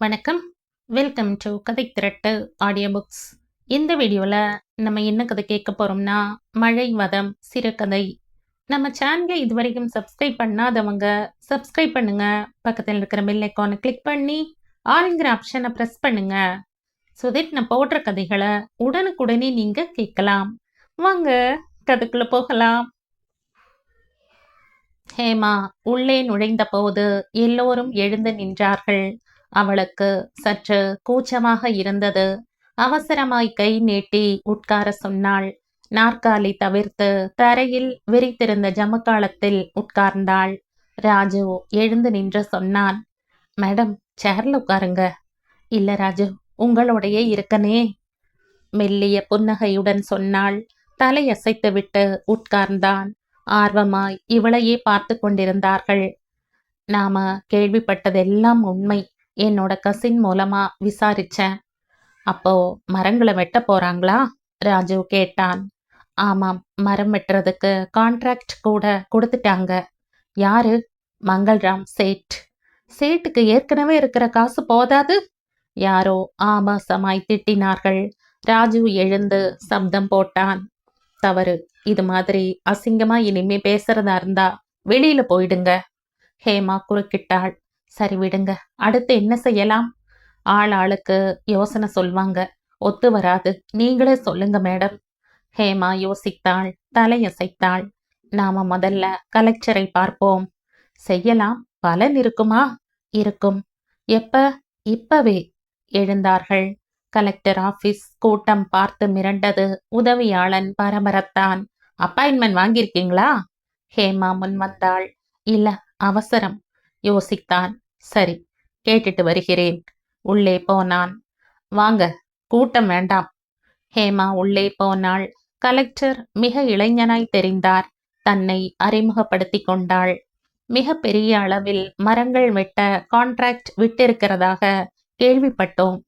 வணக்கம். Welcome to கதை திரட்டு audio books இந்த வீடியோவில் நம்ம என்ன கதை கேட்க போகிறோம்னா மழை வதம் சிறுகதை. நம்ம சேனலை இதுவரைக்கும் சப்ஸ்கிரைப் பண்ணாதவங்க சப்ஸ்கிரைப் பண்ணுங்க. பக்கத்தில் இருக்கிற பெல் ஐக்கானை கிளிக் பண்ணி ஆளுங்கிற ஆப்ஷனை ப்ரெஸ் பண்ணுங்க. ஸோ தட் நான் போடுற கதைகளை உடனுக்குடனே நீங்கள் கேட்கலாம். வாங்க கதைக்குள்ளே போகலாம். ஹேமா உள்ளே நுழைந்த போது எல்லோரும் எழுந்து நின்றார்கள். அவளுக்கு சற்று கூச்சமாக இருந்தது. அவசரமாய் கை நீட்டி உட்கார சொன்னாள். நாற்காலி தவிர்த்து தரையில் விரித்திருந்த ஜமக்காலத்தில் உட்கார்ந்தாள். ராஜு எழுந்து நின்று சொன்னான் மேடம் சேர்ல உட்காருங்க. இல்ல ராஜு உங்களோடையே இருக்கனே. மெல்லிய புன்னகையுடன் சொன்னாள். தலையசைத்து விட்டு உட்கார்ந்தான். ஆர்வமாய் இவளையே பார்த்து கொண்டிருந்தார்கள். நாம கேள்விப்பட்டதெல்லாம் உண்மை. என்னோட கசின் மூலமா விசாரிச்சேன். அப்போ மரங்களை வெட்ட போறாங்களா? ராஜு கேட்டான். ஆமாம் மரம் வெட்டுறதுக்கு கான்ட்ராக்ட் கூட கொடுத்துட்டாங்க. யாரு? மங்கள்ராம் சேட். சேட்டுக்கு ஏற்கனவே இருக்கிற காசு போதாது? யாரோ ஆபாசமாய் திட்டினார்கள். ராஜு எழுந்து சப்தம் போட்டான். தவறு இது மாதிரி அசிங்கமா இனிமே பேசுறதா இருந்தா வெளியில போயிடுங்க. ஹேமா குறுக்கிட்டாள். சரி விடுங்க. அடுத்து என்ன செய்யலாம்? ஆள் ஆளுக்கு யோசனை சொல்வாங்க. ஒத்து வராது. நீங்களே சொல்லுங்க மேடம். ஹேமா யோசித்தாள். தலையசைத்தாள். நாம முதல்ல கலெக்டரை பார்ப்போம். செய்யலாம். பலன் இருக்குமா? இருக்கும். எப்ப? இப்பவே எழுந்தார்கள். கலெக்டர் ஆபீஸ் கூட்டம் பார்த்து மிரண்டது உதவியாளன் பரபரத்தான். அப்பாயின்மெண்ட் வாங்கியிருக்கீங்களா? ஹேமா முன் வந்தாள். இல்ல அவசரம். யோசித்தான். சரி கேட்டுட்டு வருகிறேன். உள்ளே போனான். வாங்க கூட்டம் வேண்டாம். ஹேமா உள்ளே போனாள். கலெக்டர் மிக இளைஞனாய் தெரிந்தார். தன்னை அறிமுகப்படுத்திக் கொண்டாள். மிக பெரிய அளவில் மரங்கள் வெட்ட கான்ட்ராக்ட் விட்டிருக்கிறதாக கேள்விப்பட்டோம்.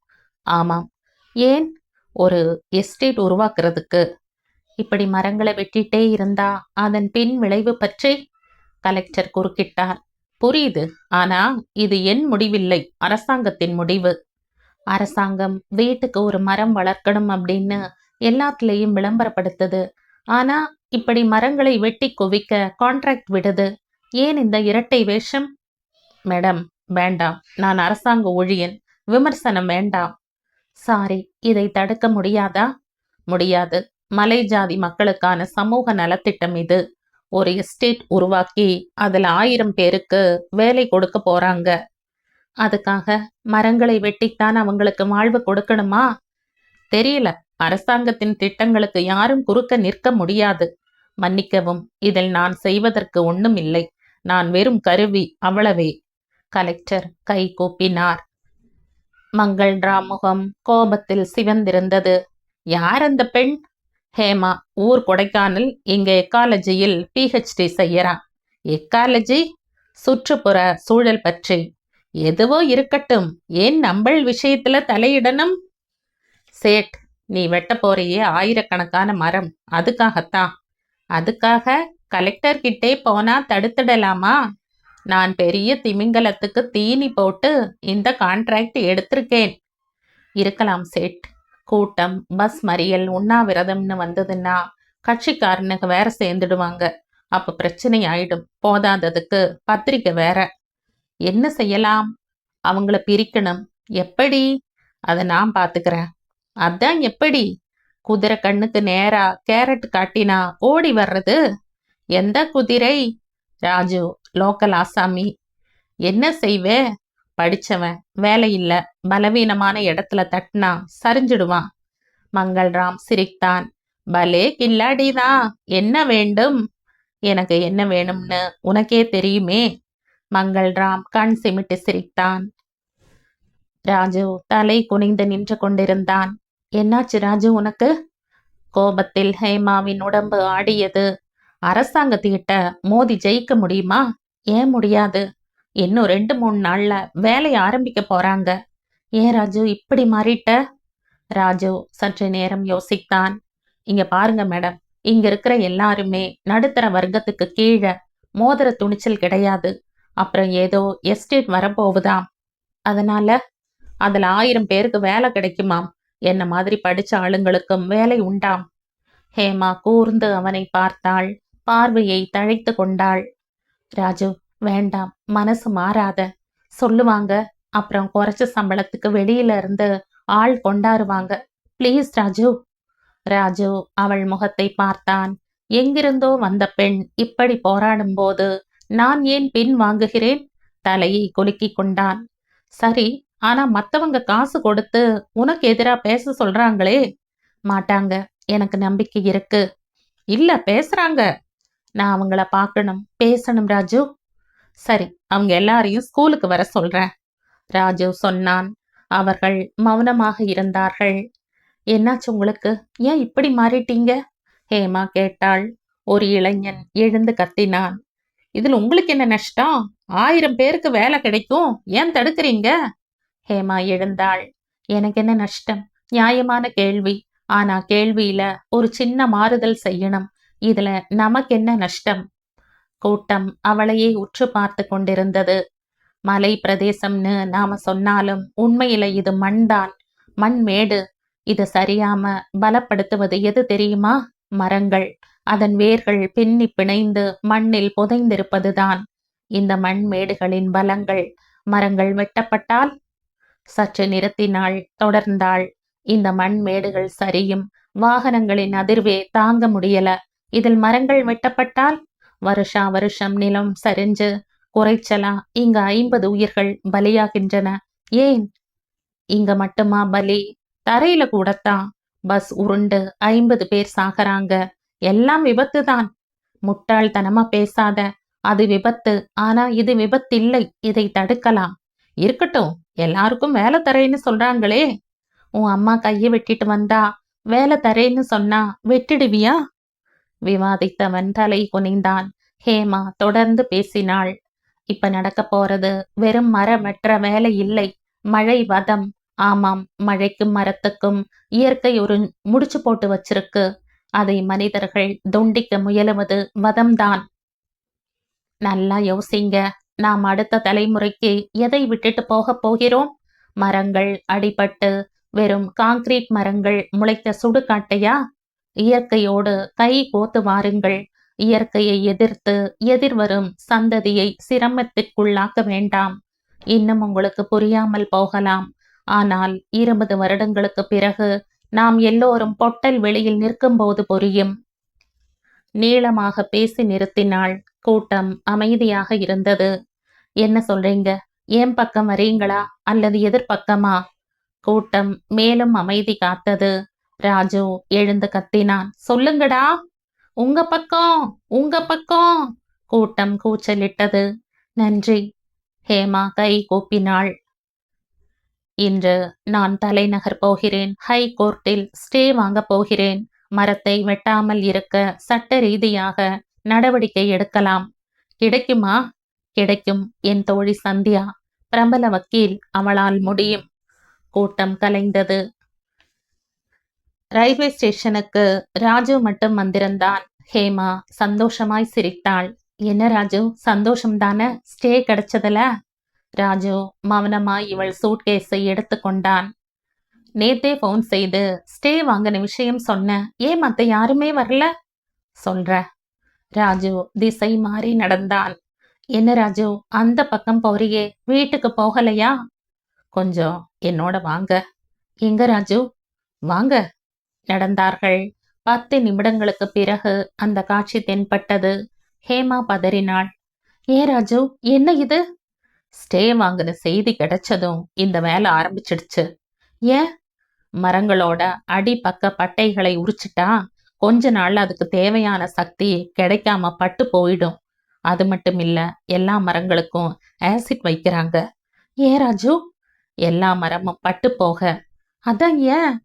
ஆமாம். ஏன்? ஒரு எஸ்டேட் உருவாக்குறதுக்கு. இப்படி மரங்களை வெட்டிட்டே இருந்தா அதன் பின் விளைவு பற்றி? கலெக்டர் குறுக்கிட்டார். புரியுது. ஆனா இது என் முடிவில்லை. அரசாங்கத்தின் முடிவு. அரசாங்கம் வீட்டுக்கு ஒரு மரம் வளர்க்கணும் அப்படின்னு எல்லாத்துலேயும் விளம்பரப்படுத்துது. ஆனா இப்படி மரங்களை வெட்டி குவிக்க கான்ட்ராக்ட் விடுது. ஏன் இந்த இரட்டை வேஷம்? மேடம் வேண்டாம். நான் அரசாங்க ஊழியன். விமர்சனம் வேண்டாம். சாரி இதை தடுக்க முடியாதா? முடியாது. மலை ஜாதி மக்களுக்கான சமூக நலத்திட்டம் இது. ஒரு எஸ்டேட் உருவாக்கி அதில் ஆயிரம் பேருக்கு வேலை கொடுக்க போறாங்க. அதுக்காக மரங்களை வெட்டித்தான் அவங்களுக்கு வாழ்வு கொடுக்கணுமா? தெரியல. அரசாங்கத்தின் திட்டங்களுக்கு யாரும் குறுக்க நிற்க முடியாது. மன்னிக்கவும் இதில் நான் செய்வதற்கு ஒண்ணும் இல்லை. நான் வெறும் கருவி அவ்வளவே. கலெக்டர் கை கூப்பினார். மங்கள் ராமுகம் கோபத்தில் சிவந்திருந்தது. யார் அந்த பெண்? ஹேமா ஊர் கொடைக்கானல் இங்கே எக்காலஜியில் பிஹெச்டி செய்கிறான் எக்காலஜி? சுற்றுப்புற சூழல் பற்றி. எதுவோ இருக்கட்டும் ஏன் நம்பள் விஷயத்துல தலையிடணும்? சேட் நீ வெட்ட போறியே ஆயிரக்கணக்கான மரம் அதுக்காகத்தான். அதுக்காக கலெக்டர் கிட்டே போனா தடுத்துடலாமா? நான் பெரிய திமிங்கலத்துக்கு தீனி போட்டு இந்த கான்ட்ராக்ட் எடுத்திருக்கேன். இருக்கலாம் சேட். கூட்டம் பஸ் மறியல் உண்ணாவிரதம்னு வந்ததுன்னா கட்சிக்காரனுக்கு வேற சேர்ந்துடுவாங்க. அப்ப பிரச்சனை ஆயிடும் போதாததுக்கு பத்திரிக்கை வேற. என்ன செய்யலாம்? அவங்கள பிரிக்கணும். எப்படி? அதை நான் பாத்துக்கிறேன். அதான் எப்படி? குதிரை கண்ணுக்கு நேரா கேரட் காட்டினா ஓடி வர்றது? எந்த குதிரை? ராஜு லோக்கல் ஆசாமி. என்ன செய்வே? படிச்சவன் வேலை இல்ல பலவீனமான இடத்துல தட்டினா சரிஞ்சிடுவான். மங்கள்ராம் சிரித்தான். பலே கில்லாடிதான் என்ன வேண்டும்? எனக்கு என்ன வேணும்னு உனக்கே தெரியுமே? மங்கள்ராம் கண் சிமிட்டு சிரித்தான். ராஜு தலை குனிந்து நின்று கொண்டிருந்தான். என்னாச்சு ராஜு உனக்கு? கோபத்தில் ஹேமாவின் உடம்பு ஆடியது. அரசாங்கத்துக்கிட்ட மோதி ஜெயிக்க முடியுமா? ஏன் முடியாது? இன்னும் ரெண்டு மூணு நாள்ல வேலையை ஆரம்பிக்க போறாங்க. ஏன் ராஜு? இப்படி மாறிட்ட? ராஜு சற்று நேரம் யோசித்தான். இங்க பாருங்க மேடம். இங்க இருக்கிற எல்லாருமே நடுத்தர வர்க்கத்துக்கு கீழே மோதிர துணிச்சல் கிடையாது. அப்புறம் ஏதோ எஸ்டேட் வரப்போகுதாம். அதனால அதுல ஆயிரம் பேருக்கு வேலை கிடைக்குமாம். என்ன மாதிரி படிச்ச ஆளுங்களுக்கும் வேலை உண்டாம். ஹேமா கூர்ந்து அவனை பார்த்தாள். பார்வையை தழைத்து கொண்டாள். ராஜு வேண்டாம் மனசு மாறாத. சொல்லுவாங்க அப்புறம் குறைச்ச சம்பளத்துக்கு வெளியில இருந்து ஆள் கொண்டாருவாங்க ப்ளீஸ் ராஜு. ராஜு அவள் முகத்தை பார்த்தான். எங்கிருந்தோ வந்த பெண் இப்படி போராடும் போது நான் ஏன் பின் வாங்குகிறேன்? தலையை குலுக்கிக் கொண்டான். சரி ஆனா மத்தவங்க காசு கொடுத்து உனக்கு எதிரா பேச சொல்றாங்களே? மாட்டாங்க. எனக்கு நம்பிக்கை இருக்கு. இல்ல பேசுறாங்க. நான் அவங்கள பார்க்கணும். பேசணும் ராஜு. சரி அவங்க எல்லாரையும் ஸ்கூலுக்கு வர சொல்றேன். ராஜு சொன்னான். அவர்கள் மௌனமாக இருந்தார்கள். என்னாச்சு உங்களுக்கு? ஏன் இப்படி மாறிட்டீங்க? ஹேமா கேட்டாள். ஒரு இளைஞன் எழுந்து கத்தினான். இதுல உங்களுக்கு என்ன நஷ்டம் ஆயிரம் பேருக்கு வேலை கிடைக்கும். ஏன் தடுக்கிறீங்க? ஹேமா எழுந்தாள். எனக்கு என்ன நஷ்டம்? நியாயமான கேள்வி. ஆனா கேள்வியில ஒரு சின்ன மாறுதல் செய்யணும். இதுல நமக்கு என்ன நஷ்டம்? கூட்டம் அவளையே உற்று பார்த்து கொண்டிருந்தது. மலை பிரதேசம்னு நாம சொன்னாலும் உண்மையில இது மண்தான் மண் மேடு. இது சரியாம பலப்படுத்துவது எது தெரியுமா? மரங்கள். அதன் வேர்கள் பின்னி பிணைந்து மண்ணில் புதைந்திருப்பதுதான். இந்த மண் மேடுகளின் பலங்கள் மரங்கள் வெட்டப்பட்டால்? சற்று நிறுத்தினாள் தொடர்ந்தாள். இந்த மண் மேடுகள் சரியும். வாகனங்களின் அதிர்வே தாங்க முடியல. இதில் மரங்கள் வெட்டப்பட்டால்? வருஷா வருஷம் நிலம் சரிஞ்சு குறைச்சலா இங்க ஐம்பது உயிர்கள் பலியாகின்றன. ஏன்? இங்க மட்டுமா பலி? தரையில கூடத்தான். பஸ் உருண்டு ஐம்பது பேர் சாகறாங்க. எல்லாம் விபத்து தான் முட்டாள்தனமா பேசாத. அது விபத்து. ஆனா இது விபத்து இல்லை இதை தடுக்கலாம். இருக்கட்டும். எல்லாருக்கும் வேலை தரேன்னு சொல்றாங்களே. உன் அம்மா கையை வெட்டிட்டு வந்தா வேலை தரேன்னு சொன்னா வெட்டிடுவியா? விவாதித்தவன் தலை குனிந்தான். ஹேமா தொடர்ந்து பேசினாள். இப்ப நடக்க போறது வெறும் மரமற்ற வேலை இல்லை. மழை வதம். ஆமாம் மழைக்கும் மரத்துக்கும் இயற்கை ஒரு முடிச்சு போட்டு வச்சிருக்கு. அதை மனிதர்கள் துண்டிக்க முயலுவது வதம்தான். நல்லா யோசிங்க. நாம் அடுத்த தலைமுறைக்கு எதை விட்டுட்டு போக போகிறோம்? மரங்கள் அடிபட்டு வெறும் காங்கிரீட் மரங்கள் முளைத்த சுடுகாட்டையா இயற்கையோடு கை கோத்து வாருங்கள். இயற்கையை எதிர்த்து எதிர்வரும் சந்ததியை சிரமத்திற்குள்ளாக்க வேண்டாம். இன்னும் உங்களுக்கு புரியாமல் போகலாம். ஆனால் இருபது வருடங்களுக்கு பிறகு நாம் எல்லோரும் பொட்டல் வெளியில் நிற்கும்போது புரியும். நீளமாக பேசி நிறுத்தினாள் கூட்டம் அமைதியாக இருந்தது. என்ன சொல்றீங்க? என் பக்கம் வரீங்களா? அல்லது எதிர்பக்கமா கூட்டம் மேலும் அமைதி காத்தது. ராஜு எழுந்து கத்தினான். சொல்லுங்கடா உங்க பக்கம் உங்க பக்கம் கூட்டம் கூச்சலிட்டது. நன்றி ஹேமா கை கூப்பினாள். இன்று நான் தலைநகர் போகிறேன். ஹை கோர்ட்டில் ஸ்டே வாங்க போகிறேன். மரத்தை வெட்டாமல் இருக்க சட்ட ரீதியாக நடவடிக்கை எடுக்கலாம். கிடைக்குமா? கிடைக்கும் என் தோழி சந்தியா. பிரபல வக்கீல் அவளால் முடியும். கூட்டம் கலைந்தது. ரயில்வே ஸ்டேஷனுக்கு ராஜு மட்டும் வந்திருந்தான். ஹேமா சந்தோஷமாய் சிரித்தாள். என்ன ராஜு சந்தோஷம்தானே? ஸ்டே கிடைச்சதுல? ராஜு மௌனமாய் இவள் சூட்கேஸை எடுத்துக்கொண்டான் நேத்தே ஃபோன் செய்து ஸ்டே வாங்கின விஷயம் சொன்ன. ஏன் மத்த யாருமே வரல? சொல்ற. ராஜு திசை மாறி நடந்தான். என்ன ராஜு அந்த பக்கம் போறியே? வீட்டுக்கு போகலையா? கொஞ்சம் என்னோட வாங்க. எங்க ராஜு? வாங்க. நடந்தார்கள். பத்து நிமிடங்களுக்கு பிறகு அந்த காட்சி தென்பட்டது. ஹேமா பதறினாள். ஏ ராஜு என்ன இது? ஸ்டே வாங்கின செய்தி கிடைச்சதும் இந்த வேலை ஆரம்பிச்சிடுச்சு. ஏன் மரங்களோட அடிப்பக்க பட்டைகளை உரிச்சிட்டா கொஞ்ச நாள்ல அதுக்கு தேவையான சக்தி கிடைக்காம பட்டு போயிடும். அது மட்டும் இல்ல எல்லா மரங்களுக்கும் ஆசிட் வைக்கிறாங்க. ஏ ராஜு எல்லா மரமும் பட்டு போக. அதான் ஏன்?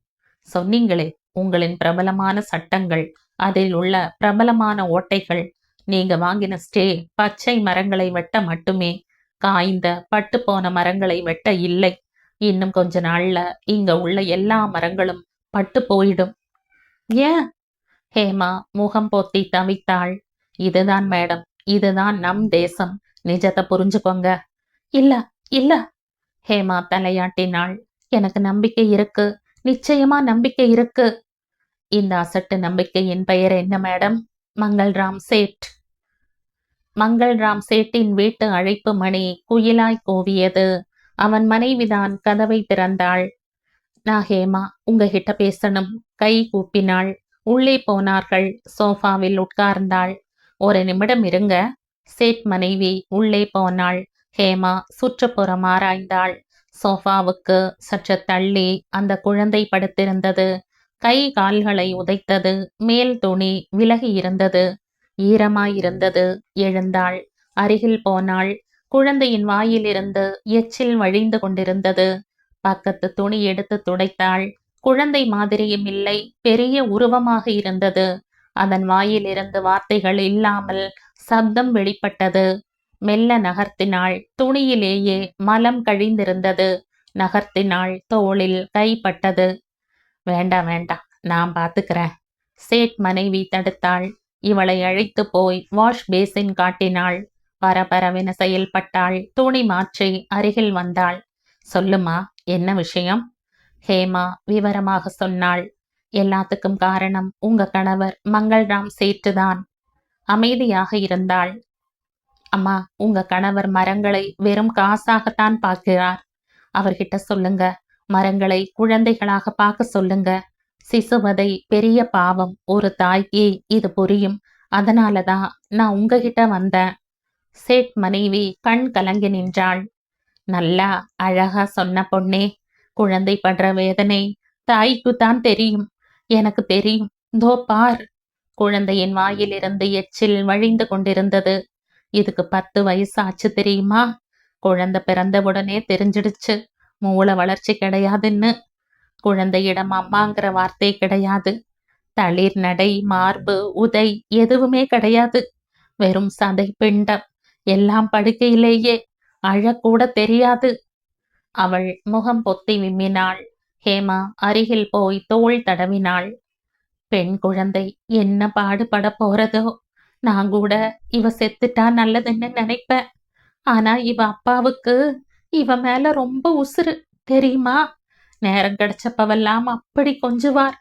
சொன்னீங்களே உங்களின் பிரபலமான சட்டங்கள் அதில் உள்ள பிரபலமான ஓட்டைகள் நீங்க வாங்கின ஸ்டே பச்சை மரங்களை வெட்ட மட்டுமே காய்ந்த பட்டு போன மரங்களை வெட்ட இல்லை. இன்னும் கொஞ்ச நாள்ல இங்க உள்ள எல்லா மரங்களும் பட்டு போயிடும். ஏன்? ஹேமா முகம் போத்தி தவித்தாள். இதுதான் மேடம் இதுதான் நம் தேசம். நிஜத்தை புரிஞ்சுக்கோங்க. இல்ல இல்ல. ஹேமா தலையாட்டினாள். எனக்கு நம்பிக்கை இருக்கு. நிச்சயமா நம்பிக்கை இருக்கு. இந்த அசட்டு நம்பிக்கையின் பெயர் என்ன மேடம்? மங்கள்ராம் சேட். மங்கள்ராம் சேட்டின் வீட்டு அழைப்பு மணி குயிலாய் கூவியது. அவன் மனைவிதான் கதவை திறந்தாள். நான் ஹேமா உங்ககிட்ட பேசணும். கை கூப்பினாள். உள்ளே போனார்கள். சோஃபாவில் உட்கார்ந்தாள். ஒரு நிமிடம் இருங்க. சேட் மனைவி உள்ளே போனாள். ஹேமா சுற்றுப்புறம் ஆராய்ந்தாள். சோஃபாவுக்கு சற்று தள்ளி அந்த குழந்தை படுத்திருந்தது. கை கால்களை உதைத்தது. மேல் துணி விலகி இருந்தது. ஈரமாயிருந்தது. எழுந்தாள். அருகில் போனாள். குழந்தையின் வாயிலிருந்து எச்சில் வழிந்து கொண்டிருந்தது. பக்கத்து துணி எடுத்து துடைத்தாள். குழந்தை மாதிரியும் இல்லை. பெரிய உருவமாக இருந்தது. அதன் வாயிலிருந்து வார்த்தைகள் இல்லாமல் சப்தம் வெளிப்பட்டது. மெல்ல நகர்த்தினாள். துணியிலேயே மலம் கழிந்திருந்தது. நகர்த்தினாள். தோளில் கைப்பட்டது வேண்டாம் வேண்டாம் நான் பார்த்துக்கிறேன் சேட் மனைவி தடுத்தாள். இவளை அழைத்து போய் வாஷ் பேசின் காட்டினாள். பரபரவென செயல்பட்டாள். துணி மாற்றி அருகில் வந்தாள். சொல்லுமா என்ன விஷயம்? ஹேமா விவரமாக சொன்னாள். எல்லாத்துக்கும் காரணம் உங்க கணவர் மங்கள்ராம் சேட்டுதான். அமைதியாக இருந்தாள். அம்மா உங்க கணவர் மரங்களை வெறும் காசாகத்தான் பார்க்கிறார். அவர்கிட்ட சொல்லுங்க. மரங்களை குழந்தைகளாக பார்க்க சொல்லுங்க. சிசுவதை பெரிய பாவம் ஒரு தாய்க்கு இது புரியும். அதனாலதான் நான் உங்ககிட்ட வந்தேன். சேட் மனைவி கண் கலங்கி நின்றாள். நல்லா அழகா சொன்ன பொண்ணே குழந்தை படுற வேதனை தாய்க்கு தான் தெரியும். எனக்கு தெரியும். தோ பார். குழந்தையின் வாயிலிருந்து எச்சில் வழிந்து கொண்டிருந்தது. இதுக்கு பத்து வயசு ஆச்சு தெரியுமா? குழந்தை பிறந்த உடனே தெரிஞ்சிடுச்சு. மூளை வளர்ச்சி கிடையாதுன்னு. குழந்தையிடம் அம்மாங்கிற வார்த்தை கிடையாது. தளிர் நடை மார்பு உதை எதுவுமே கிடையாது. வெறும் சதை பிண்டம். எல்லாம் படுக்கையிலேயே. அழக்கூட தெரியாது. அவள் முகம் பொத்தி விம்மினாள். ஹேமா அருகில் போய் தோள் தடவினாள். பெண் குழந்தை என்ன பாடுபட போறதோ? நான் கூட இவ செத்துட்டா நல்லதுன்னு நினைப்பேன். ஆனா இவ அப்பாவுக்கு இவ மேல ரொம்ப உசுறு. தெரியுமா? நேரம் கிடைச்சப்பவெல்லாம் அப்படி கொஞ்சுவார்.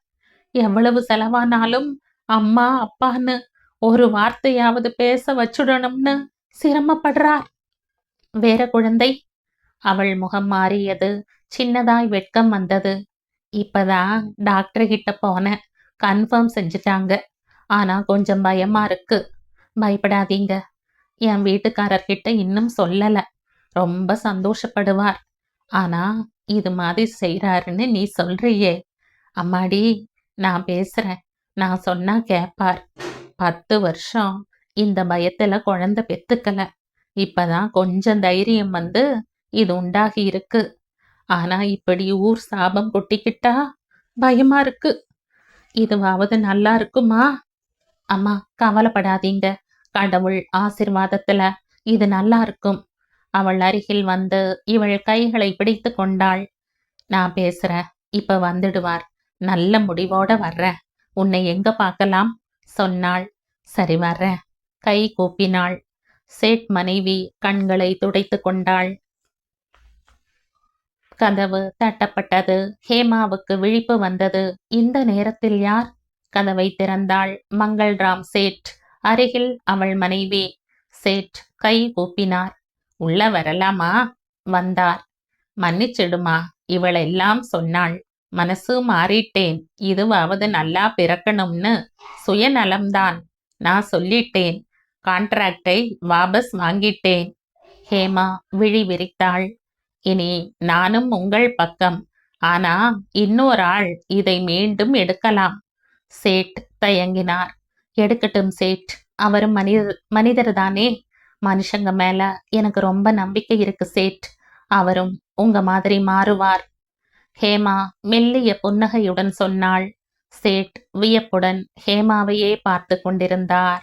எவ்வளவு செலவானாலும் அம்மா அப்பான்னு ஒரு வார்த்தையாவது பேச வச்சுடணும்னு சிரமப்படுறார். வேற குழந்தை அவள் முகம் மாறியது. சின்னதாய் வெட்கம் வந்தது. இப்பதான் டாக்டர் கிட்ட போனேன். கன்ஃபார்ம் செஞ்சுட்டாங்க. ஆனா கொஞ்சம் பயமா இருக்கு. பயப்படாதீங்க. என் வீட்டுக்காரர்கிட்ட இன்னும் சொல்லல. ரொம்ப சந்தோஷப்படுவார். ஆனா இது மாதிரி செய்யறாருன்னு நீ சொல்றியே. அம்மாடி நான் பேசுறேன். நான் சொன்னா கேப்பார். பத்து வருஷம் இந்த பயத்துல குழந்தை பெத்துக்கல. இப்பதான் கொஞ்சம் தைரியம் வந்து இது உண்டாகி இருக்கு. ஆனா இப்படி ஊர் சாபம் கொட்டிக்கிட்டா பயமா இருக்கு. இதுவாவது நல்லா இருக்குமா? அம்மா கவலைப்படாதீங்க. கடவுள் ஆசிர்வாதத்துல இது நல்லா இருக்கும். அவள் அருகில் வந்து இவள் கைகளை பிடித்து கொண்டாள். நான் பேசுறேன். இப்ப வந்துடுவார். நல்ல முடிவோட வர்றேன். உன்னை எங்க பார்க்கலாம்? சொன்னாள். சரி வர்றேன். கை கூப்பினாள். சேட் மனைவி கண்களை துடைத்து கொண்டாள். கதவு தட்டப்பட்டது. ஹேமாவுக்கு விழிப்பு வந்தது. இந்த நேரத்தில் யார் கதவை திறந்தாள் மங்கள்ராம் சேட். அருகில் அவள் மனைவி சேட் கை கூப்பினார். உள்ள வரலாமா? வந்தார். மன்னிச்சிடுமா இவளெல்லாம் சொன்னாள். மனசு மாறிட்டேன். இதுவாவது நல்லா பிறக்கணும்னு. சுயநலம்தான். நான் சொல்லிட்டேன். கான்ட்ராக்டை வாபஸ் வாங்கிட்டேன். ஹேமா விழி விரித்தாள் இனி நானும் உங்கள் பக்கம். ஆனா இன்னொரு ஆள் இதை மீண்டும் எடுக்கலாம். சேட் தயங்கினார். எடுக்கட்டும் சேட் அவரும் மனித மனிதர் தானே மனுஷங்க மேல எனக்கு ரொம்ப நம்பிக்கை இருக்கு சேட். அவரும் உங்க மாதிரி மாறுவார். ஹேமா மெல்லிய புன்னகையுடன் சொன்னாள். சேட் வியப்புடன் ஹேமாவையே பார்த்து கொண்டிருந்தார்.